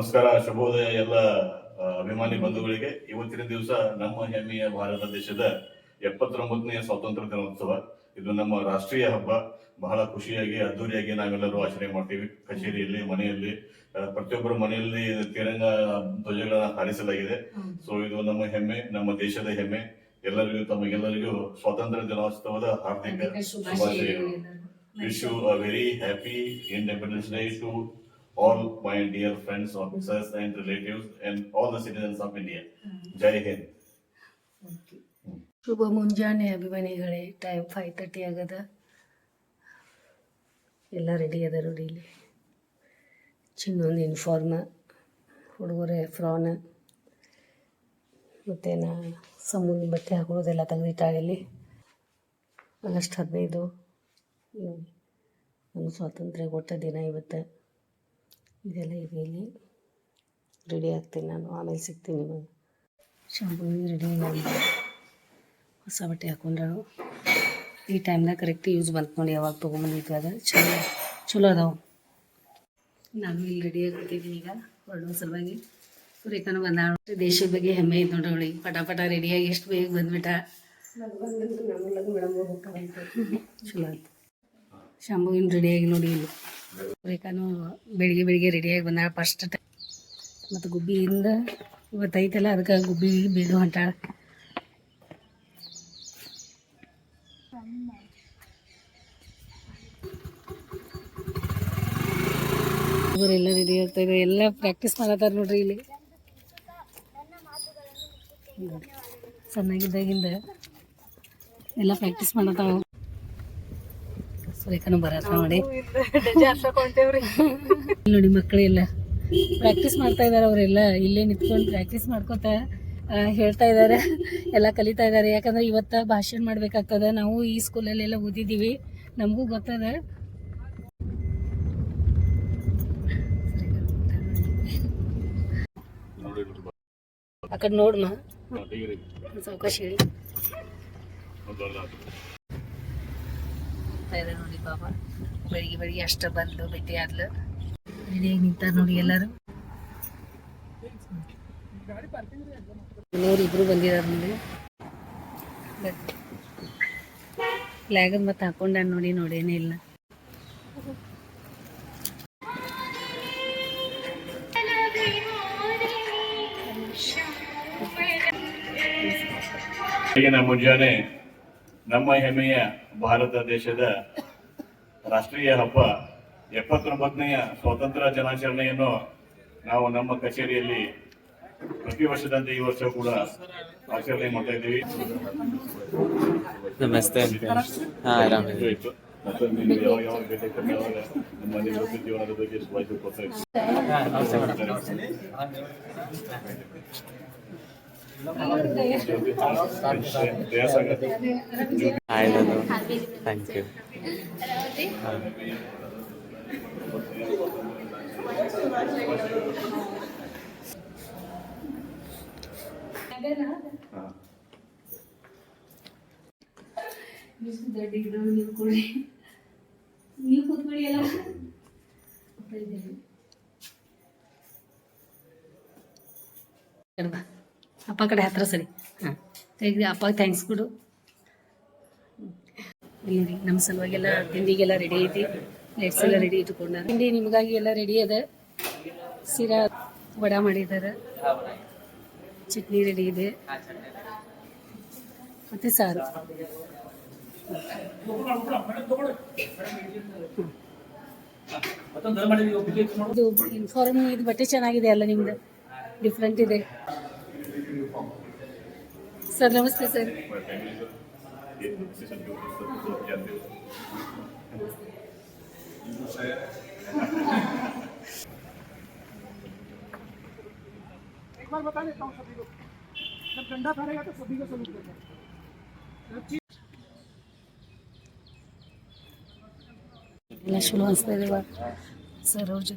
ನಮಸ್ಕಾರ ಶುಭೋದಯ ಎಲ್ಲ ಅಭಿಮಾನಿ ಬಂಧುಗಳಿಗೆ. ಇವತ್ತಿನ ದಿವಸ ನಮ್ಮ ಹೆಮ್ಮೆಯ ಭಾರತ ದೇಶದ ಎಪ್ಪತ್ತೊಂಬತ್ತನೆಯ ಸ್ವಾತಂತ್ರ್ಯ ದಿನೋತ್ಸವ. ಇದು ನಮ್ಮ ರಾಷ್ಟ್ರೀಯ ಹಬ್ಬ. ಬಹಳ ಖುಷಿಯಾಗಿ ಅದ್ದೂರಿಯಾಗಿ ನಾವೆಲ್ಲರೂ ಆಚರಣೆ ಮಾಡ್ತೀವಿ. ಕಚೇರಿಯಲ್ಲಿ ಮನೆಯಲ್ಲಿ ಪ್ರತಿಯೊಬ್ಬರ ಮನೆಯಲ್ಲಿ ತಿರಂಗ ಧ್ವಜಗಳನ್ನ ಹಾರಿಸಲಾಗಿದೆ. ಸೊ ಇದು ನಮ್ಮ ಹೆಮ್ಮೆ ನಮ್ಮ ದೇಶದ ಹೆಮ್ಮೆ. ಎಲ್ಲರಿಗೂ ತಮಗೆಲ್ಲರಿಗೂ ಸ್ವಾತಂತ್ರ್ಯ ದಿನೋತ್ಸವದ ಹಾರ್ದಿಕ ಶುಭಾಶಯಗಳು wish you a very happy independence day to all my dear friends, officers and relatives and all the citizens of India. Jai Hind. ಶುಭ ಮುಂಜಾನೆ ಅಭಿಮಾನಿಗಳೇ. ಟೈಮ್ ಫೈವ್ ತರ್ಟಿ ಆಗದ. ಎಲ್ಲ ರೆಡಿ ಅದ ನೋಡಿ ಇಲ್ಲಿ. ಚಿನ್ನೊಂದು ಯೂನಿಫಾರ್ಮ್ ಹುಡುಗರ ಫ್ರಾನ್ ಮತ್ತು ನಾ ಸಮುದ್ರ ಬಟ್ಟೆ ಹಾಕೊಳ್ಳೋದೆಲ್ಲ ತೆಗೆದಿಟ್ಟಾಗಲ್ಲಿ ಆಗಸ್ಟ್ ಹದಿನೈದು ನಮ್ಮ ಸ್ವಾತಂತ್ರ್ಯ ಕೊಟ್ಟ ದಿನ ಇವತ್ತು. ಇದೆಲ್ಲ ಇದೆ ಇಲ್ಲಿ ರೆಡಿ ಆಗ್ತೀನಿ ನಾನು. ಆಮೇಲೆ ಸಿಗ್ತೀನಿ ನಿಮಗೆ ಶಾಂಪೂ ರೆಡಿ ಮಾಡಿ ಹೊಸ ಬಟ್ಟೆ ಹಾಕೊಂಡ್ರು. ಈ ಟೈಮ್ನಾಗ ಕರೆಕ್ಟ್ ಯೂಸ್ ಬಂತು ನೋಡಿ ಯಾವಾಗ ಅದು. ಚಲೋ ಚಲೋ ಅದಾವೆ. ನಾನು ಇಲ್ಲಿ ರೆಡಿ ಆಗಿಬಿಟ್ಟಿದ್ದೀನಿ ಈಗ ಹೊರಡೋ ಸಲುವಾಗಿ. ರೇಖಾನು ಬಂದಾಳು. ದೇಶದ ಬಗ್ಗೆ ಹೆಮ್ಮೆ ಐತೆ ನೋಡ್ರಿ ಅವಳಿಗೆ. ಪಟ ಪಟ ರೆಡಿಯಾಗಿ ಎಷ್ಟು ಬೇಗ ಬಂದ್ಬಿಟ್ಟ. ಚಲೋ ಆಯ್ತು. ಶಾಂಭವಿನ ರೆಡಿಯಾಗಿ ನೋಡಿ ಇಲ್ಲಿ. ರೇಖಾನು ಬೆಳಿಗ್ಗೆ ಬೆಳಿಗ್ಗೆ ರೆಡಿಯಾಗಿ ಬಂದಾಳ ಫಸ್ಟ್ ಮತ್ತು ಗುಬ್ಬಿಯಿಂದ ಇವತ್ತು ಐತಲ್ಲ, ಅದಕ್ಕೆ ಗುಬ್ಬಿ ಬೀಳು ಹೊಂಟಾಳ. ಇವರೆಲ್ಲ ರೆಡಿ ಆಗ್ತಾ ಇದ್ದಾರೆ ಎಲ್ಲ ಪ್ರಾಕ್ಟೀಸ್ ಮಾಡತ್ತಾರ ನೋಡ್ರಿ ಇಲ್ಲಿ. ಚೆನ್ನಾಗಿದ್ದಾಗಿಂದ ಎಲ್ಲ ಪ್ರಾಕ್ಟೀಸ್ ಮಾಡತ್ತಾವ ಸುರೇಖನು ಬರಲ್ಲ ನೋಡಿ ಇಲ್ಲಿ ನೋಡಿ ಮಕ್ಕಳೆಲ್ಲ ಪ್ರಾಕ್ಟೀಸ್ ಮಾಡ್ತಾ ಇದ್ದಾರೆ ಅವರೆಲ್ಲ. ಇಲ್ಲೇ ನಿಂತ್ಕೊಂಡು ಪ್ರಾಕ್ಟೀಸ್ ಮಾಡ್ಕೋತ ಹೇಳ್ತಾ ಇದ್ದಾರೆ ಎಲ್ಲ ಕಲಿತಾ ಇದ್ದಾರೆ ಯಾಕಂದ್ರೆ ಇವತ್ತ ಭಾಷಣ ಮಾಡ್ಬೇಕಾಗ್ತದ. ನಾವು ಈ ಸ್ಕೂಲಲ್ಲೆಲ್ಲ ಓದಿದ್ದೀವಿ. ನಮಗೂ ಗೊತ್ತದ. ಆ ಕಡೆ ನೋಡ್ಮ? ಸಾವಕಾಶ ಹೇಳಿ. ಇದೆ ನೋಡಿ ಬಾಬಾ ಬೆಳಿಗ್ಗೆ ಬೆಳಿಗ್ಗೆ ಅಷ್ಟ ಬಂದು ಭೇಟಿ ಆದ್ಲು. ರೆಡಿಯಾಗಿ ನಿಂತಾರ ನೋಡಿ ಎಲ್ಲರೂ. ಮನೆಯವ್ರು ಇಬ್ರು ಬಂದಿದಾರ ನೋಡಿ. ಫ್ಲಾಗನ್ ಮತ್ತೆ ಹಾಕೊಂಡ ನೋಡಿ, ನೋಡೇನೇ ಇಲ್ಲ. ಮುಂಜಾನೆ ನಮ್ಮ ಹೆಮ್ಮೆಯ ಭಾರತ ದೇಶದ ರಾಷ್ಟ್ರೀಯ ಹಬ್ಬ ಎಪ್ಪತ್ತೊಂಬತ್ತನೆಯ ಸ್ವಾತಂತ್ರ್ಯ ದಿನಾಚರಣೆಯನ್ನು ನಾವು ನಮ್ಮ ಕಚೇರಿಯಲ್ಲಿ ಪ್ರತಿ ವರ್ಷದಂತೆ ಈ ವರ್ಷ ಕೂಡ ಆಚರಣೆ ಮಾಡ್ತಾ ಇದ್ದೀವಿ. ನಮಸ್ತೆ ಯಾವಾಗ ನಮ್ಮ ನಿವೃತ್ತಿ ಜೀವನದ ಬಗ್ಗೆ ಕೊಡ್ತಾ ಇದ್ದೀವಿ ದಯಾಸಾಗರ್ ಹಾಯ್ ನಾನು ಥ್ಯಾಂಕ್ ಯು ಹಾ. ದೊಡ್ಡ ನೀವು ಕೊಡಿ ನೀವು ಕೂತ್ಕೊಳ್ಳಿ ಎಲ್ಲ ಕಡೆ ಬಾ. ಅಪ್ಪ ಕಡೆ ಹತ್ರ ಸರಿ. ಹಾಂ. ಅಪ್ಪ ಥ್ಯಾಂಕ್ಸ್ ಕೊಡು. ನೋಡಿ, ನಮ್ಮ ಸಲುವಾಗೆಲ್ಲ ತಿಂಡಿಗೆಲ್ಲ ರೆಡಿ ಐತಿ. ಲೈಟ್ಸ್ ಎಲ್ಲ ರೆಡಿ ಇಟ್ಕೊಂಡಾರ. ತಿಂಡಿ ನಿಮಗಾಗಿ ಎಲ್ಲ ರೆಡಿ ಅದ. ಸಿರಾ ವಡ ಮಾಡಿದ್ದಾರೆ ಚಟ್ನಿ ರೆಡಿ ಇದೆ. ಮತ್ತೆ ಸಾರು. ಇದು ಯೂನಿಫಾರ್ಮ್ ಇದು ಬಟ್ಟೆ ಚೆನ್ನಾಗಿದೆ ಅಲ್ಲ ನಿಮ್ದು? ಡಿಫ್ರೆಂಟ್ ಇದೆ. सर नमस्ते सर एक बार बता देता हूँ सभी को जब ठंडा फैलेगा तो सभी को सलूट करना शुरू सर हो जो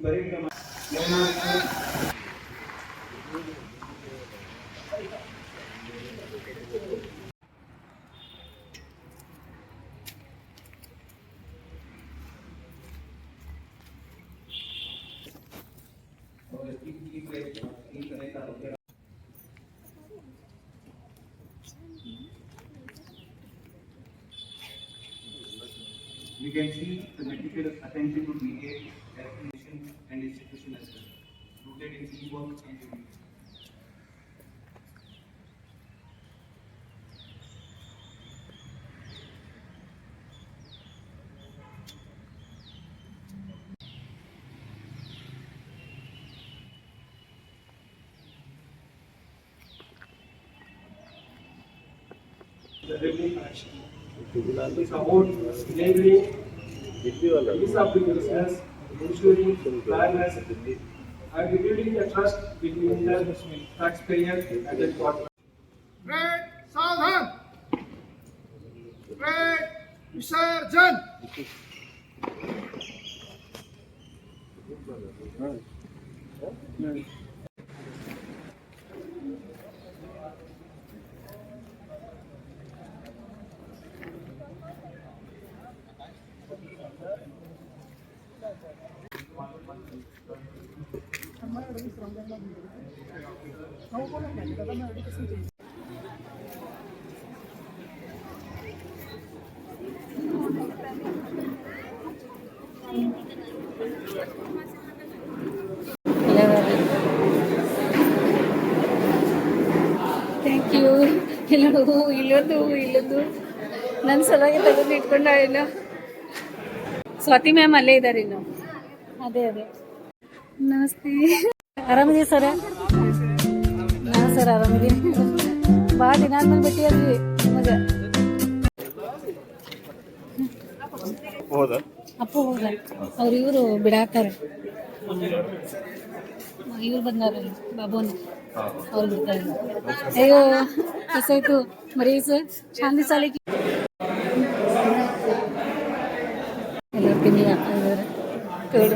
ಎಲ್ಲ ಜೊತೆ ಕೂತ್ಕೊಂಡಿದ್ದೀವಿ We can see the meticulous attention to detail, recognition and institution as well, rooted in teamwork and unity. It's about enabling these ensuring fairness and rebuilding the trust between the taxpayer and the corporate. Great Sadhan! Great Visarjan! Thank you ಇಲ್ಲೊಂದು ಇಲ್ಲೊಂದು ಇಲ್ಲೊಂದು. ನನ್ನ ಸಲುವಾಗಿ ಇಟ್ಕೊಂಡ ಇಟ್ಕೊಂಡಾಳೇನು Swati ma'am ಅಲ್ಲೇ ಇದ್ದಾರೆ ಇನ್ನು. ಅದೇ ಅದೇ. ನಮಸ್ತೆ. ಆರಾಮಿದೀವಿ ಸರ? ಹಾಂ ಸರ್ ಆರಾಮಿದ್ದೀನಿ ಭಾಳ ದಿನ ಆದ್ಮೇಲೆ ಭೇಟಿ ನಿಮಗೆ. ಅಪ್ಪ ಹೋದ. ಅವ್ರು ಇವರು ಬಿಡಾತಾರೆ. ಇವ್ರು ಬಂದಾರ ಬಾಬುನ. ಅವ್ರು ಬಿಡ್ತಾರೆ. ಅಯ್ಯೋ ಕಸಾಯ್ತು ಮರಿ ಸರ್ ಶಾಂತಿ ಸಾಲಿಗೆ. ಎಲ್ಲರೂ ತಿನ್ನಿ ಹಾಕಿದ್ದಾರೆ ಕೇಳಿ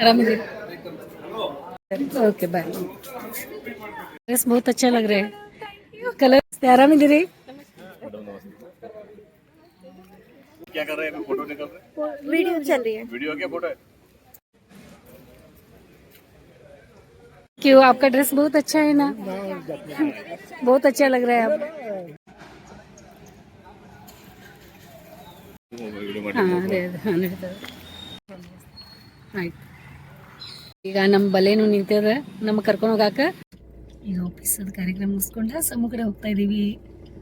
आराम ओके बाय ड्रेस बहुत अच्छा लग रहा है। कलर आराम दीदी क्या कर रहे हैं? फ़ोटो निकल रहे हैं? वीडियो चल रही है। वीडियो क्या फ़ोटो है? क्यों आपका ड्रेस बहुत अच्छा है ना बहुत अच्छा लग रहा है आप ವಿಡಿಯೋ ಮಾಡಿ ಹಾಂ ಅದೇ ಅದೇ ಹಾಂ ನಡೀತದೆ ಆಯ್ತು ಈಗ ನಮ್ಮ ಬಲೇನು ನಿಂತದ ನಮ್ಮ ಕರ್ಕೊಂಡು ಹೋಗಾಕ ಈಗ ಆಫೀಸದ ಕಾರ್ಯಕ್ರಮ ಮುಗಿಸ್ಕೊಂಡ ಸಮುದ್ರ ಹೋಗ್ತಾ ಇದೀವಿ